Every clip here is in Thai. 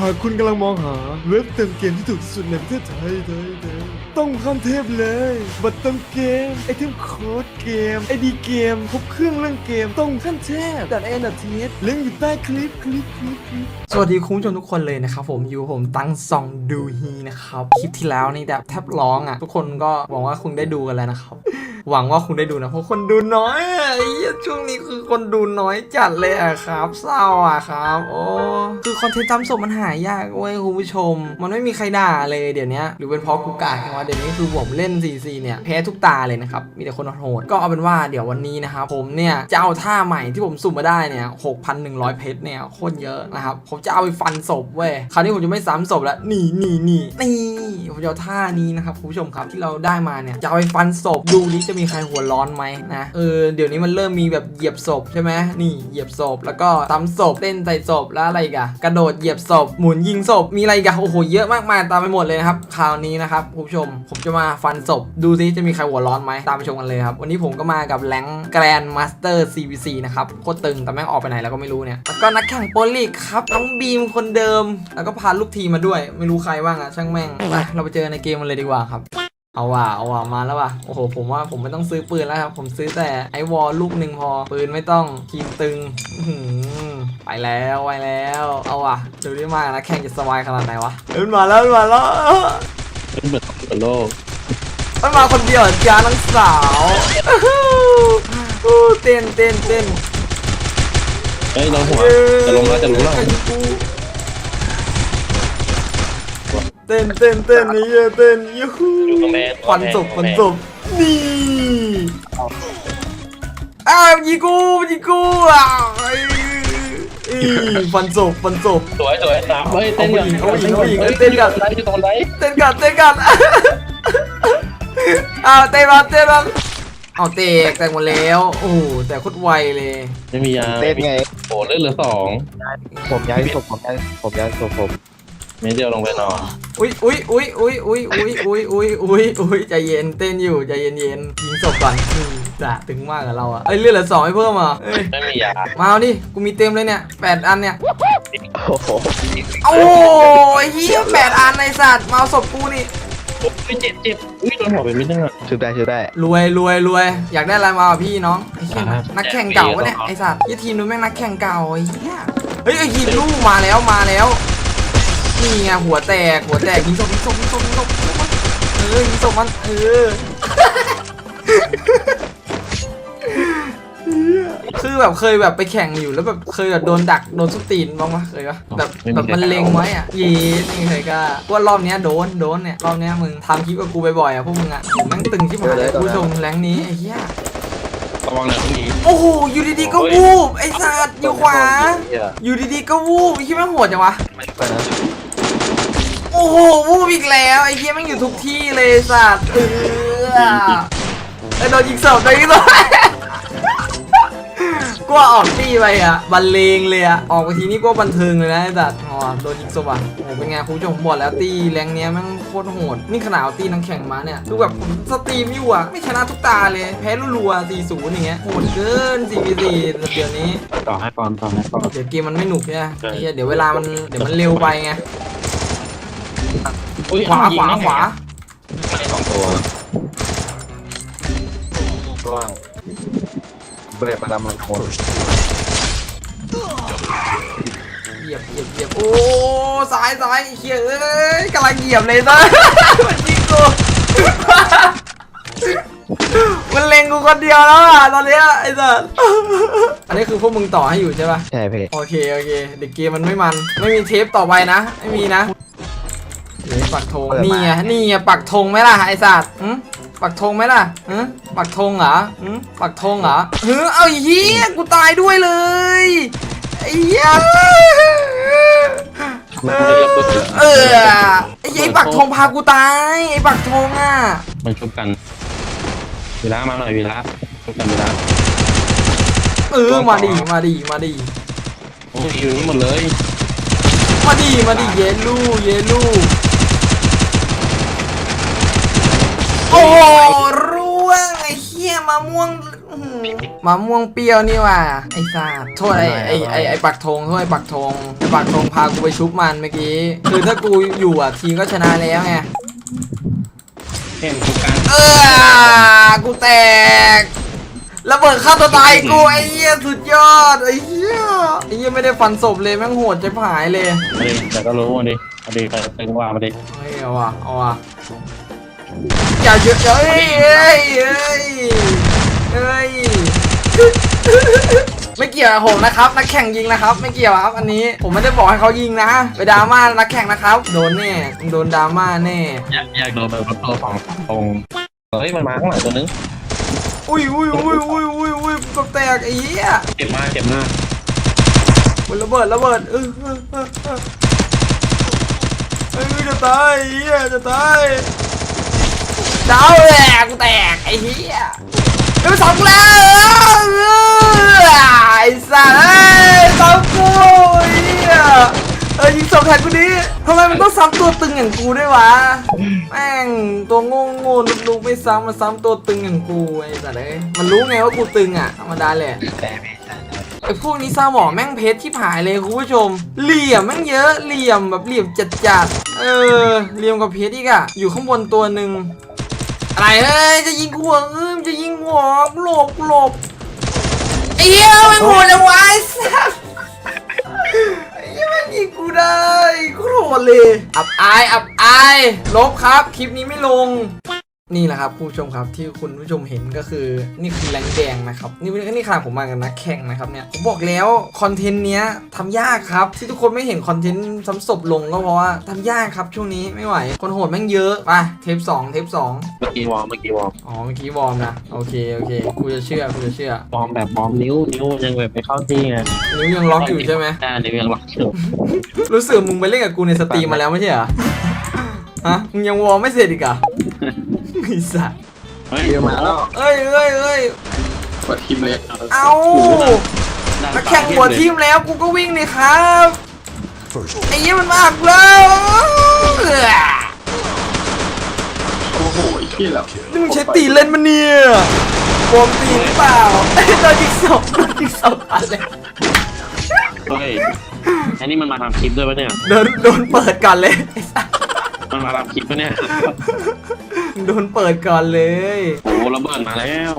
หากคุณกำลังมองหาเว็บเติมเกมที่ถูกสุดในประเทศไทยไทยไทยต้องข้ามเทพเลย บัตรเติมเกม ไอเทมโค้ดเกม ไอดีเกม ครบเครื่องเรื่องเกม ต้องขั้นเทพดัดเอ็นดัดเทสลิงก์อยู่ใต้คลิปคลิปคลิปคลิปสวัสดีคุณผู้ชมทุกคนเลยนะครับผมอยู่ผมตั้งซองดูฮีนะครับ คลิปที่แล้วนี่แบบแทบร้องอะ ทุกคนก็หวังว่าคุณได้ดูกันแล้วนะครับ หวังว่าคุณได้ดูนะ เพราะคนดูน้อยอะไอ้ยช่วงนี้คือคนดูน้อยจัดเลยอะครับ เศร้าอะครับ โอ้คือคอนเทนต์จำศพมันหายากเว้ยคุณผู้ชม มันไม่มีใครด่าเลยเดี๋ยวนี้หรือเป็นเพราะกูกากแค่ว่าเดี๋ยวนี้คือผมเล่น CC เนี่ยแพ้ทุกตาเลยนะครับมีแต่คนโหดก็เอาเป็นว่าเดี๋ยววันนี้นะครับผมเนี่ยจะเอาท่าใหม่ที่ผมสุ่มมาได้เนี่ย6,100 เพชรเนี่ยโคตรเยอะนะครับผมจะเอาไปฟันศพเว้ยคราวนี้ผมจะไม่ซ้ำศพแล้วนี่นี่นี่นี่ผมจะเอาท่านี้นะครับคุณผู้ชมครับที่เราได้มาเนี่ยจะเอาไปฟันศพดูนี้จะมีใครหัวร้อนไหมนะเออเดี๋ยวนี้มันเริ่มมีแบบเหยียบศพใช่ไหมนี่เหยียบศพแล้วก็ซ้ำศพเต้นใส่ศพแล้วอะไรอีกอะกระโดดเหยียบศพหมุนยิงศพมีอะไรอีกอะโอ้โหเยอะมากมายตามไปหมดเลยนะครับคราวนี้นะครับคุณผู้ชม ผมจะมาฟันศพดูซิจะมีใครหัวร้อนไหมตามไปชมกันเลยครับ วันนี้ผมก็มากับแรงแกรนมาสเตอร์ CVC นะครับโคตรตึงแต่แม่งออกไปไหนแล้วก็ไม่รู้เนี่ยแล้วก็นักแข่งโปรลีกครับน้องบีมคนเดิม แล้วก็พาลูกทีมมาด้วย ไม่รู้ใครบ้างอะช่างแม่งเราไปเจอในเกมมันเลยดีกว่าครับ เอาว่ะเอาว่ะมาแล้วว่ะโอ้โหผมว่าผมไม่ต้องซื้อปืนแล้วครับ ผมซื้อแต่ไอวอลลูกหนึ่งพอ ปืนไม่ต้องทีมตึงอื้อหือไปแล้วไปแล้ว เอาว่ะดูดิมานะแข่งจะสบายขนาดไหนวะเอ้ยมันมาแล้วมันมาแล้วเป็นเหมือนของโลกมันมาคนเดียวจ้าน้องสาวอื้อหืออู้เต้นเต้นเต้นเฮ้ยลงหัวจะลงแล้วจะลงแล้วไอ้กู เต้นเต้นเต้นนี่เต้นยูฮูอยู่กำแพงฟันศพฟันศพนี่อ้าวยิงกูยิงกูอ้าวไอ้อีฟันศพฟันศพสวยสวยสามเฮ้ยเต้นกันเอาผู้หญิงเอาผู้หญิงเอาผู้หญิงเต้นกันไองไหนเต้นกันเต้นกันอ้าวเต้นมาเต้นมาเอาเตกแตกหมดแล้ว โอ้โหแต่โคตรไวเลยไม่มียาเต้นไงโอ้เลือดเหลือสองผมย้ายศพผมย้ายผมย้ายศพผม เมตรเดียวลงไปนอนอุ้ยอุ้ยอุ้ยอุ้ยอุ้ยอุ้ยอุ้ยอุ้ยอุ้ยอุ้ยใจเย็นเต้นอยู่ใจเย็นเย็นยิงศพก่อนอืมจ้ะตึงมากกับเราอะเอ้ยเลือดเหลือสองไม่เพิ่มอะเอ้ยไม่มียามาเอาดิกูมีเต็มเลยเนี่ยแปดอันเนี่ยโอ้โหโอ้ยเฮียแปดอันไอสัตว์มาเอาศพกูนี่โอ้ยเจ็บเจ็บอุ้ยโดนหัวไปมิดนึงอะชุบได้ชุบได้รวยรวยรวยอยากได้อะไรมาอะพี่น้องไอ้เหี้ยครับนักแข่งเก่าวะเนี่ยไอสัตว์ยี่ทีมนู้นแม่งนักแข่งเก่าไอ้เหี้ยเฮ้ยไอ้ทีมลูกมาแล้วมาแล้ว นี่ไงหัวแตกหัวแตกยิงศพยิงศพยิงศพยิงศพยิงศพมันเออยิงศพมันเออคือแบบเคยแบบไปแข่งอยู่แล้วแบบเคยแบบโดนดักโดนสุดตีนบ้างปะเคยปะแบบแบบมันเล็งไว้อะเยีไม่เคยกล้ากูว่ารอบเนี้ยโดนโดนเนี่ยรอบเนี้ยมึงทำคลิปกับกูบ่อยๆอะพวกมึงอะผมแม่งตึงที่ผ่านเลยคุณผู้ชมแรงนี้ไอ้เหี้ยระวังนะพรุ่งนี้โอ้โหอยู่ดีๆก็วูบไอ้สัตว์อยู่ขวาอยู่ดีๆก็วูบไอ้เหี้ยแม่งโหดจังวะไปนะ โอ้โหวูบอีกแล้วไอ้เหี้ยแม่งอยู่ทุกที่เลยไอ้สัตว์เออไอ้โดนยิงเสิร์ฟโดนยิงเสิร์ฟกูว่าออกตี้ไปอะบันเลงเลยอะออกไปทีนี้ก็บันเทิงเลยนะไอ้สัตว์อ๋อโดนยิงศพอะโอ้โหเป็นไงคุณผู้ชมผมบอกแล้วตีแรงเนี้ยแมันโคตรโหดนี่ขนาดเอาตีนังแข่งมาเนี่ยดูแบบผมสตรีมอยู่อะไม่ชนะทุกตาเลย แพ้รัวๆ4 0อย่างเงี้ยโหดเกิน4 v 4เดี๋ยวนี้ต่อให้ก่อนต่อให้ก่อนเดี๋ยวเกมมันไม่หนุกใช่ไหมไอ้เหี้ยเดี๋ยวเวลามันเดี๋ยวมันเร็วไปไง อุ้ยขวาขวาขวาไม่สองตัวว่างเบรกประดำมันโคนเหยียบเหยียบเหยียบโอ้ซ้ายซ้ายไอ้เหี้ยเอ้ยกำลังเหยียบเลยนะมันยิงกูมันเล็งกูคนเดียวแล้วอะตอนเนี้ยไอ้สัสอันนี้คือพวกมึงต่อให้อยู่ใช่ป่ะใช่พี่โอเคโอเคเด็กเกมมันไม่มัน ไม่มีเทปต่อไปนะ ไม่มีนะ เดี๋ยวปักธงนี่ไงนี่ไงปักธงไหมล่ะไอ้สัสหืมปักธงไหมล่ะหืมปักธงเหรอหืมปักธงเหรอเฮ้ยเอาไอ้เหี้ยกูตายด้วยเลยไอ้เหี้ยมันจะระเบิดเออไอ้เหี้ยไอ้ปักธงพากูตายไอ้ปักธงอะมันชุบกันเวลามาหน่อยเวลาชุบกันเวลาเออมาดิมาดิมาดิโอ้ยอยู่นี่หมดเลยมาดิมาดิเยลูเยลูโอ้โหร่วงไอ้เหี้ยมะม่วงอื้อหือมะม่วงเปรี้ยวนี่ว่ะไอ้สัตว์โทษไอ้ไอ้ไอ้ไอ้ปักธงโทษไอ้ปักธงไอ้ปักธงพากูไปชุบมันเมื่อกี้ คือถ้ากูอยู่อะทีมก็ชนะแล้วไง เห็นทุกการเออกูแตกระเบิดฆ่าตัวตายกูไอ้เหี้ยสุดยอดไอ้เหี้ยไอ้เหี้ยไม่ได้ฟันศพเลยแม่งโหดจะหายเลยมาดิแต่ก็รู้มาดิมาดิใครตึงว่ามาดิ เฮ้ยเอาว่ะเอาว่ะ อย่าเยอะเฮ้ยเฮ้ยเฮ้ยเฮ้ยไม่เกี่ยวกับผมนะครับ นักแข่งยิงนะครับ ไม่เกี่ยวครับ อันนี้ผมไม่ได้บอกให้เขายิงนะไปดราม่านักแข่งนะครับ โดนแน่มึงโดนดราม่าแน่อยากอยากโดนแบบรถตัวสองตรงเฮ้ยมันมาข้างหลังตัวนึงอุ้ยอุ้ยอุ้ยอุ้ยอุ้ยอุ้ยกูแตกไอ้เหี้ยเจ็บมากเจ็บมากมันระเบิดระเบิดเออเออเออเออเฮ้ยจะตายไอ้เหี้ยจะตาย ดาวแหลกกูแตกไอ้เหี้ยเฮ้ยมันสองกูแล้วไอ้สัสเอ้ยสองกูไอ้เหี้ยเออยิงสองแทนกูดิทำไมมันต้องซ้ำตัวตึงอย่างกูด้วยวะแม่งตัวโง่โง่ลุกไม่ซ้ำมาซ้ำตัวตึงอย่างกูไอ้สัสเอ้ยมันรู้ไงว่ากูตึงอะธรรมดาแหละแต่ไม่ใช่ไอ้พวกนี้สมองแม่งเพชรที่ผายเลยคุณผู้ชม เหลี่ยมแม่งเยอะเหลี่ยมแบบเหลี่ยมจัดจัดเออเหลี่ยมกับเพชรอีกอะอยู่ข้างบนตัวหนึ่ง อะไรเอ้ยจะยิงกูเหรอเอจะยิงหัวกูหลบกูหลบไอ้เหี้ยไม่งโหดแล้วะไอ้สัสไอ้เหี้ยม่ยิงกูได้กูโหดเลยอับอายอับอายลบครับคลิปนี้ไม่ลง นี่แหละครับผู้ชมครับที่คุณผู้ชมเห็นก็คือนี่คือแรงแดงนะครับนี่นี่ขนาดผมมากับนักแข่งนะครับเนี่ยผมบอกแล้วคอนเทนต์เนี้ยทำยากครับที่ทุกคนไม่เห็นคอนเทนต์ซ้ำศพลงก็เพราะว่าทำยากครับช่วงนี้ไม่ไหว คนโหดแม่งเยอะไปเทปสองเทปสองเมื่อกี้วอร์มเมื่อกี้วอร์มอ๋อเมื่อกี้วอร์มนะโอเคโอเคกูจะเชื่อกูจะเชื่อวอร์มแบบวอร์มนิ้วนิ้วยังแบบไปเข้าที่ไงนิ้วยังล็อกอยู่ใช่ไหมอ่านิ้วยังล็อกอยู่รู้สึกมึงไปเล่นกับกูในสตรีมมาแล้วไม่ใช่เหรอฮะมึงยังวอร์มไม่เสร็จอีกเหรอ ไอ้สัสเฮ้ยเดี๋ยวมาแล้วเอ้ยเอ้ยเอ้ยกดทีมเล็กเอานักแข่งหัวทีมแล้วกูก็วิ่งเลยครับไอ้เหี้ยมันมากแล้วเอื้อโอ้โหที่แล้วนี่มึงใช้ตีเล่นมันเนี่ยบอมตีหรือเปล่าโดนยิงสองโดนยิงสองอันเลยเฮ้ยอันนี้มันมาทำคลิปด้วยปะเนี่ยโดนโดนเปิดก่อนเลยไอ้สัสมันมาทำคลิปปะเนี่ย โดนเปิดก่อนเลย โอ้โหระเบิดมาแล้ว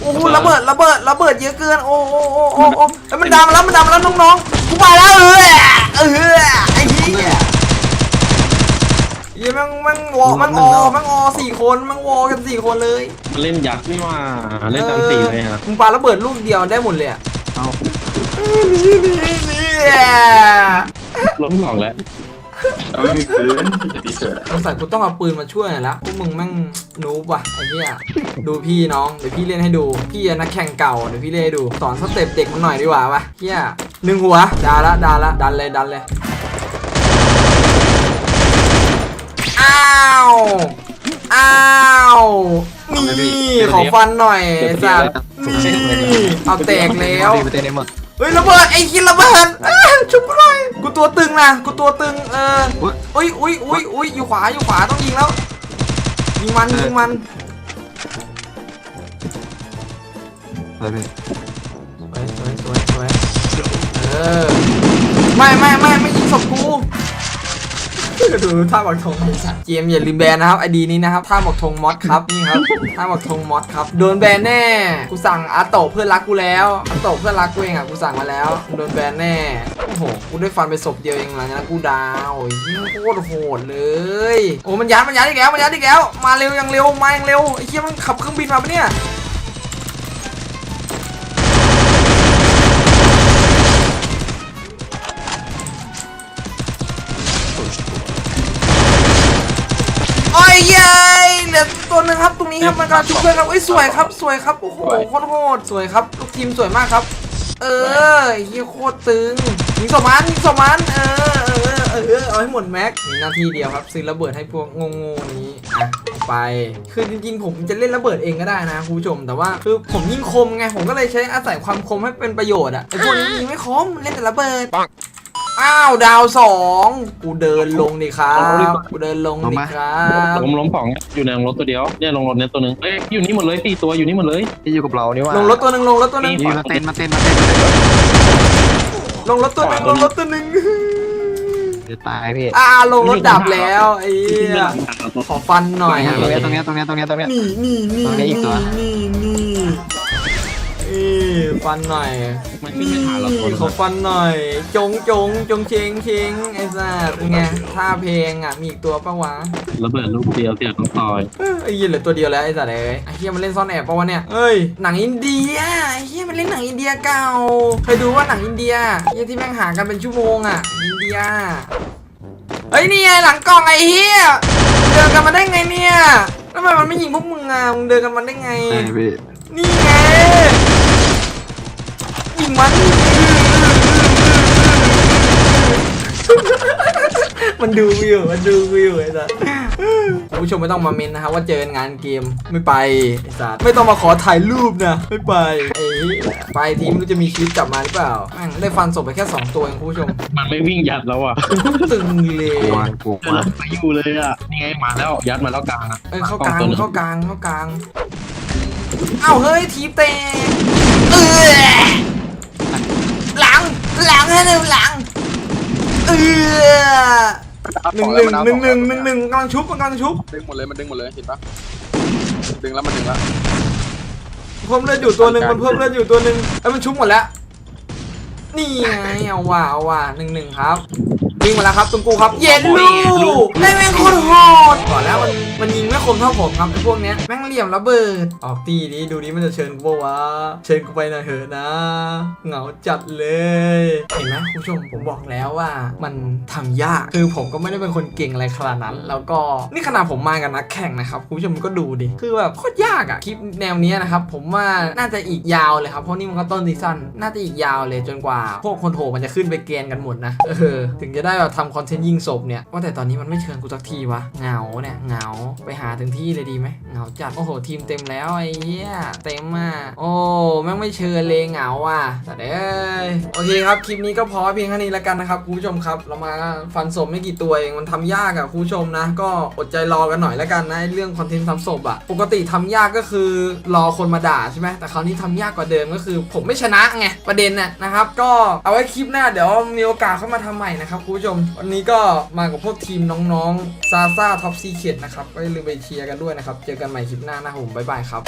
โอ้โหระเบิดระเบิดระเบิดเยอะเกิน โอ้โอ้โอ้โอ้โอ้เอ้ยมันดามาแล้วมันดามาแล้วน้องๆกูมาแล้วเออเออไอ้เหี้ยเหี้ยแมันมันวอมันออมันออสี่คนมันวอกันสี่คนเลยมันเล่นยักษ์นี่ว่าเล่นตามสีเลยฮะมึงปาระเบิดลูกเดียวได้หมดเลยอะเอานี่นี่นี่ล้มหลอกแล้ว เอาไม่มีปืนจะตีเสือสงสัยกูต้องเอาปืนมาช่วยหน่อยละพวกมึงแม่งนูบว่ะไอ้เหี้ยดูพี่น้องเดี๋ยวพี่เล่นให้ดู พี่อะนักแข่งเก่าเดี๋ยวพี่เล่นให้ดูสอนสเต็ปเด็กมันหน่อยดีกว่าปะเหี้ยหนึ่งหัวดาละดาละดันเลยดันเลยอ้าวอ้าวนี่ขอฟันหน่อยไอ้สัตว์นี่เอาแตกแล้วไปเต้นได้หมด เฮ้ยระเบิดไอ้คินระเบิดอ้าชุบกูหน่อยกูตัวตึงนะกูตัวตึงเอออุ้ยอุ้ยอุ้ยอุ้ยอยู่ขวาอยู่ขวาต้องยิงแล้วยิงมันยิงมันอะไรพี่สวยสวยสวยสวยเออไม่ไม่ไม่ไม่ยิงศพกู ดูท่าบักธงไอ้สัตว์เกมอย่าลืมแบนนะครับไอดีนี้นะครับท่าบักธงมอดครับนี่ครับท่าบักธงมอดครับโดนแบนแน่กูสั่งอาโตะเพื่อนรักกูแล้วอาโตะเพื่อนรักกูเองอะกูสั่งมาแล้วโดนแบนแน่โอ้โหกูได้ฟันไปศพเดียวเองหลังจากนั้นกูดาวยิ่งโคตรโหดเลยโอ้มันยัดมันยัดอีกแล้วมันยัดอีกแล้ว มาเร็วยังเร็วมายังเร็วไอ้เหี้ยมันขับเครื่องบินมาปะเนี่ย ครับตรงนี้ครับมันกำลังชุบเพื่อนครับเอ้ยสวยครับสวยครับโอ้โหโคตรโหดสวยครับลูกทีมสวยมากครับ เออไอ้เฮียโคตรตึงยิงสมันยิงสมันเออเออเออเอาให้หมดแม็กมีหน้าที่เดียวครับซื้อระเบิดให้พวกงงๆนี้อะเอาไปคือจริงๆ ผมจะเล่นระเบิดเองก็ได้นะคุณผู้ชม แต่ว่าคือผมยิงคมไง ผมก็เลยใช้อาศัยความคมให้เป็นประโยชน์อะไอ้พวกนี้ยิงไม่คมเล่นแต่ระเบิด อ้าวดาวสองกูเดินลงดิครับกูเดินลงดิครับล้มล้มสองเนี่ยอยู่ในรถตัวเดียวเนี่ยลงรถเนี่ยตัวหนึ่งเอ้ยอยู่นี่หมดเลยสี่ตัวอยู่นี่หมดเลยที่อยู่กับเรานี่ว่าลงรถตัวหนึ่งลงรถตัวหนึ่งนี่นี่มาเต้นมาเต้นมาเต้นลงรถตัวหนึ่งลงรถตัวหนึ่งจะตายพี่อ่าลงรถดับแล้วไอ้เหี้ยขอฟันหน่อยตรงเนี้ยตรงเนี้ยตรงเนี้ยตรงเนี้ยตรงเนี้ยนี่นี่นี่ตรงนี้อีกตัวนี่นี่เอ้ย ฟันหน่อยมันขึ้นไม่ทันหรอกคนขอฟันหน่อย จงจงจงเชงเชงไอ้สัสเป็นไงท่าเพลงอะมีอีกตัวปะวะระเบิดลูกเดียวเสียต้องซอยเอ้ยไอ้เหี้ยเหลือตัวเดียวแล้วไอ้สัสเอ้ยไอ้เหี้ยมันเล่นซ่อนแอบปะวะเนี่ยเอ้ยหนังอินเดียไอ้เหี้ยมันเล่นหนังอินเดียเก่าเคยดูว่าหนังอินเดียเหี้ยที่แม่งหากันเป็นชั่วโมงอะอินเดียเฮ้ยนี่ไงหลังกล่องไอ้เหี้ยเดินกันมาได้ไงเนี่ยทำไมมันไม่ยิงพวกมึงอะมึงเดินกันมาได้ไงใช่พี่นี่ไง ยิงมันมันดูวิวมันดูวิวไอ้สัสคุณผู้ชมไม่ต้องมาเมนนะครับว่าเจองานเกมไม่ไปไอ้สัสไม่ต้องมาขอถ่ายรูปนะไม่ไปไอ้เหี้ยไปทีมรู้จะมีชีวิตกลับมาหรือเปล่าแม่งได้ฟันศพไปแค่สองตัวเองคุณผู้ชมมันไม่วิ่งยัดแล้วอะตึงเลยกลัวกลัวเดินไปอยู่เลยอะนี่ไงมาแล้วยัดมาแล้วกลางอะเอ้ยเข้ากลางตัวหนึ่งเข้ากลางเข้ากลางเอ้าเฮ้ยทีบเตะเออหลัง หลังให้เร็วหลังเออหนึ่งหนึ่งหนึ่งหนึ่งหนึ่งหนึ่งกำลังชุบกำลังชุบดึงหมดเลยมันดึงหมดเลยเห็นปะดึงแล้วมันดึงแล้วเพิ่มเลือดอยู่ตัวหนึ่งมันเพิ่มเลือดอยู่ตัวหนึ่งไอ้ยมันชุบหมดแล้วนี่ไงเอาว่ะเอาว่ะหนึ่งหนึ่งครับ ยิงมาแล้วครับตรงกูครับ เย็นลูกได้แม่งโคตรโหดก่อนแล้วมันมันยิงไม่คมเท่าผมครับไอ้พวกเนี้ยแม่งเหลี่ยมระเบิดออกตีนี้ดูนี้มันจะเชิญกูปะวะเชิญกูไปหน่อยเถอะนะ เหงาจัดเลยเห็นไหมคุณผู้ชมผมบอกแล้วว่ามันทำยากคือผมก็ไม่ได้เป็นคนเก่งอะไรขนาดนั้น แล้วก็นี่ขนาดผมมากับนักแข่งนะครับคุณผู้ชมก็ดูดิคือแบบโคตรยากอะคลิปแนวเนี้ยนะครับผมว่าน่าจะอีกยาวเลยครับเพราะนี่มันก็ต้นซีซั่นน่าจะอีกยาวเลยจนกว่า พวกคนโหมันจะขึ้นไปเกณฑ์กันหมดนะเออถึงจะได้แบบทำคอนเทนต์ยิงศพเนี่ยว่าแต่ตอนนี้มันไม่เชิญกูสักทีวะเหงาเนี่ยเหงาไปหาถึงที่เลยดีไหมเหงาจัดโอ้โหทีมเต็มแล้วไอ้เหี้ยเต็มอะโอ้แม่งไม่เชิญเลยเหงาอะแต่เอ้ยโอเคครับคลิปนี้ก็พอเพียงแค่นี้แล้วกันนะครับคุณผู้ชมครับ เรามาฟันศพไม่กี่ตัวเองมันทำยากอะคุณผู้ชมนะ ก็อดใจรอกันหน่อยแล้วกันนะเรื่องคอนเทนต์ทำศพอะปกติทำยากก็คือรอคนมาด่าใช่ไหมแต่คราวนี้ทำยากกว่าเดิมก็คือ ผมไม่ชนะไงประเด็นน่ะนะครับ ก็เอาไว้คลิปหน้าเดี๋ยวมีโอกาสเข้ามาทำใหม่นะครับคุณผู้ชม วันนี้ก็มากับพวกทีมน้องๆซาซาท็อปซีเ t นะครับก็อย่าลืมไปเชียร์กันด้วยนะครับ เจอกันใหม่คลิปหน้านะผมบ๊ายบายครับ